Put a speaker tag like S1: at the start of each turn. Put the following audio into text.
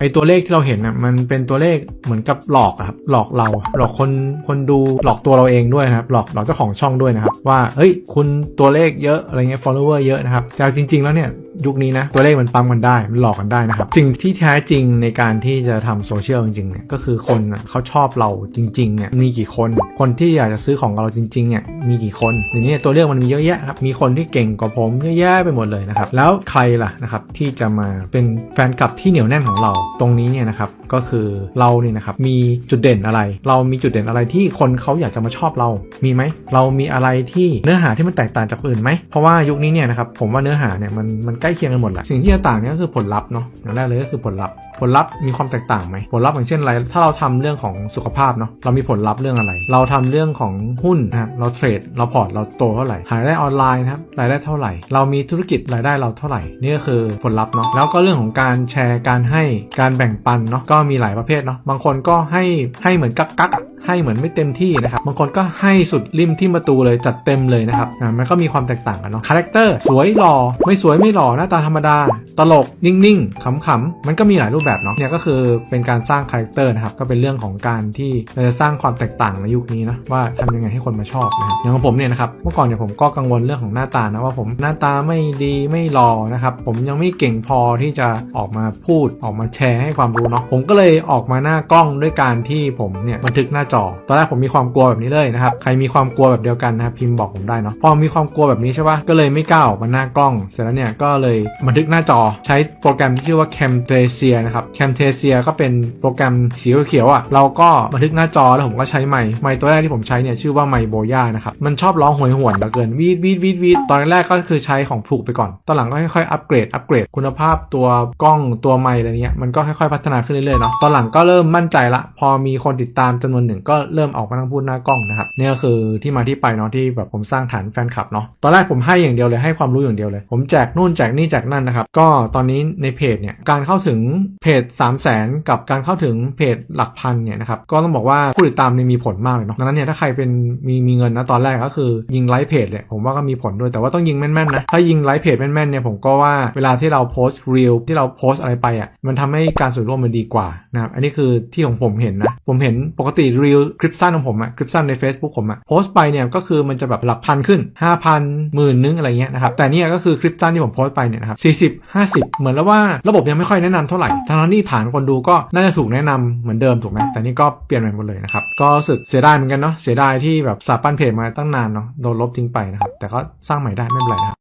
S1: ไอตัวเลขที่เราเห็นน่ะมันเป็นตัวเลขเหมือนกับหลอกอะครับหลอกเราหลอกคนคนดูหลอกตัวเราเองด้วยนะครับหลอกหลอกเจ้าของช่องด้วยนะครับว่าเฮ้ยคุณตัวเลขเยอะอะไรเงี้ย follower เยอะนะครับแต่จริง ๆ แล้วเนี่ยยุคนี้นะตัวเลขมันปั๊มกันได้มันหลอกกันได้นะครับสิ่งที่แท้จริงในการที่จะทำโซเชียลจริงๆเนี่ยก็คือคนเขาชอบเราจริงๆเนี่ยมีกี่คนคนที่อยากจะซื้อของเราจริงๆเนี่ย มีกี่คนเดี๋ยวนี้ตัวเลือกมันมีเยอะแยะครับมีคนที่เก่งกว่าผมเยอะแยะไปหมดเลยนะครับแล้วใครล่ะนะครับที่จะมาเป็นแฟนคลับที่เหนียวแน่นของเราตรงนี้เนี่ยนะครับก็คือเราเนี่ยนะครับมีจุดเด่นอะไร เรามีจุดเด่นอะไรที่คนเขาอยากจะมาชอบเรา มีไหมเรามีอะไรที่เนื้อหาที่มันแตกต่างจากคนอื่นไหมเพราะว่ายุคนี้เนี่ยนะครับผมว่าเนื้อหาเนี่ยมันมันใกล้เคียงกันหมดแหละสิ่งที่จะต่างเนี่ยก็คือผลลัพธ์เนาะอย่างแรกเลยก็คือผลลัพธ์ ผลลัพธ์มีความแตกต่างไหมผลลัพธ์อย่างเช่นอะไร ถ้าเราทำเรื่องของสุขภาพเนาะเรามีผลลัพธ์เรื่องอะไร เราทำเรื่องของหุ้นนะเราเทรดเราพอร์ตเราโตเท่าไหร่ขายได้ออนไลน์นะครับรายได้เท่าไหร่ เรามีธุรกิจรายได้เราเท่าไหร่นี่ก็คือผลลัพธ์เนาะแล้วก็เรื่องของการแชร์การให้การแบ่งปันเนาะก็มีหลายประเภทเนาะบางคนก็ให้ให้เหมือนกักกัก ให้เหมือนไม่เต็มที่นะครับบางคนก็ให้สุดริมที่ประตูเลยจัดเต็มเลยนะครับอ่ามันก็มีความแตกต่างกันเนาะคาแรคเตอร์สวยหล่อไม่สวยไม่หล่อหน้าตาธรรมดา ตลกนิ่งๆขำๆมันก็มีหลายรูปแบบเนาะเนี่ยก็คือเป็นการสร้างคาแรคเตอร์นะครับก็เป็นเรื่องของการที่เราจะสร้างความแตกต่างในยุคนี้นะว่าทำยังไงให้คนมาชอบนะครับอย่างของผมเนี่ยนะครับเมื่อก่อนเนี่ยผมก็กังวลเรื่องของหน้าตานะว่าผมหน้าตาไม่ดีไม่หล่อนะครับผมยังไม่เก่งพอที่จะออกมาพูดออกมาแชร์ให้ความรู้เนาะผมก็เลยออกมาหน้ากล้องด้วยการที่ผมเนี่ยบันทึกหน้าจอ ตอนแรกผมมีความกลัวแบบนี้เลยนะครับ ใครมีความกลัวแบบเดียวกันนะครับพิมพ์บอกผมได้เนาะ พอมีความกลัวแบบนี้ใช่ปะก็เลยไม่กล้าออกมาหน้ากล้อง เสร็จแล้วเนี่ยก็เลยบันทึกหน้าจอใช้โปรแกรมที่ชื่อว่า Camtasia นะครับ Camtasia ก็เป็นโปรแกรมสีเขียวๆอะ เราก็บันทึกหน้าจอแล้วผมก็ใช้ไมค์ ไมค์ตัวแรกที่ผมใช้เนี่ยชื่อว่าไมค์โบย่านะครับ มันชอบร้องหวยหวนเหลือเกินวีดวีดวีดวีดตอนแรกก็คือใช้ของถูกไปก่อน ตอนหลังก็ค่อยๆอัปเกรด อัปเกรดคุณภาพตัวกล้องตัวไมค์อะไรเงี้ย มันก็ค่อยๆพัฒนาขึ้นเรื่อยๆเนาะ ตอนหลังก็เริ่มมั่นใจละ พอมีคนติดตามจำนวนหนึ่งก็เริ่มออกมานั่งพูดหน้ากล้องนะครับเนี่ยก็คือที่มาที่ไปเนาะที่แบบผมสร้างฐานแฟนคลับเนาะตอนแรกผมให้อย่างเดียวเลยให้ความรู้อย่างเดียวเลย ผมแจกนู่นแจกนี่แจกนั่นนะครับก็ตอนนี้ในเพจเนี่ยการเข้าถึงเพจ 3 0 0แสนกับการเข้าถึงเพจหลักพันเนี่ยนะครับก็ต้องบอกว่าผู้ติดตามเนี่ยมีผลมากเลยเนาะดังนั้นเนี่ยถ้าใครเป็นมีมีเงินนะตอนแรกก็คือยิงไลค์เพจเลยผมว่าก็มีผลด้วยแต่ว่าต้องยิงแม่นๆนะถ้ายิงไลค์เพจแม่นๆเนี่ยผมก็ว่าเวลาที่เราโพสต์รีลที่เราโพสต์อะไรไปอะมันทำให้การส่วนร่วมมันดีกว่านะครับอันนี้คือที่ของผมเห็นนะผมเห็นปกติรีลคลิปสั้นของผมอะคลิปสั้นใน Facebook ผมอะโพสต์ไปเนี่ยก็คือมันจะแบบหลักพันขึ้น 5,000หมื่นนึงอะไรเงี้ยนะครับแต่เนี่ยก็คือคลิปสั้นที่ผมโพสต์ไปเนี่ยนะครับ 40 50 เหมือนแล้วว่าระบบยังไม่ค่อยแนะนำเท่าไหร่ทั้งนั้นที่ฐานคนดูก็น่าจะถูกแนะนำเหมือนเดิมถูกไหมแต่นี่ก็เปลี่ยนใหม่หมดเลยนะครับก็รู้สึกเสียดายเหมือนกันเนาะเสียดายที่แบบสาปั้นเพจมาตั้งนานเนาะโดนลบทิ้งไปนะครับแต่ก็สร้างใหม่ได้ไม่เป็นไรนะครับ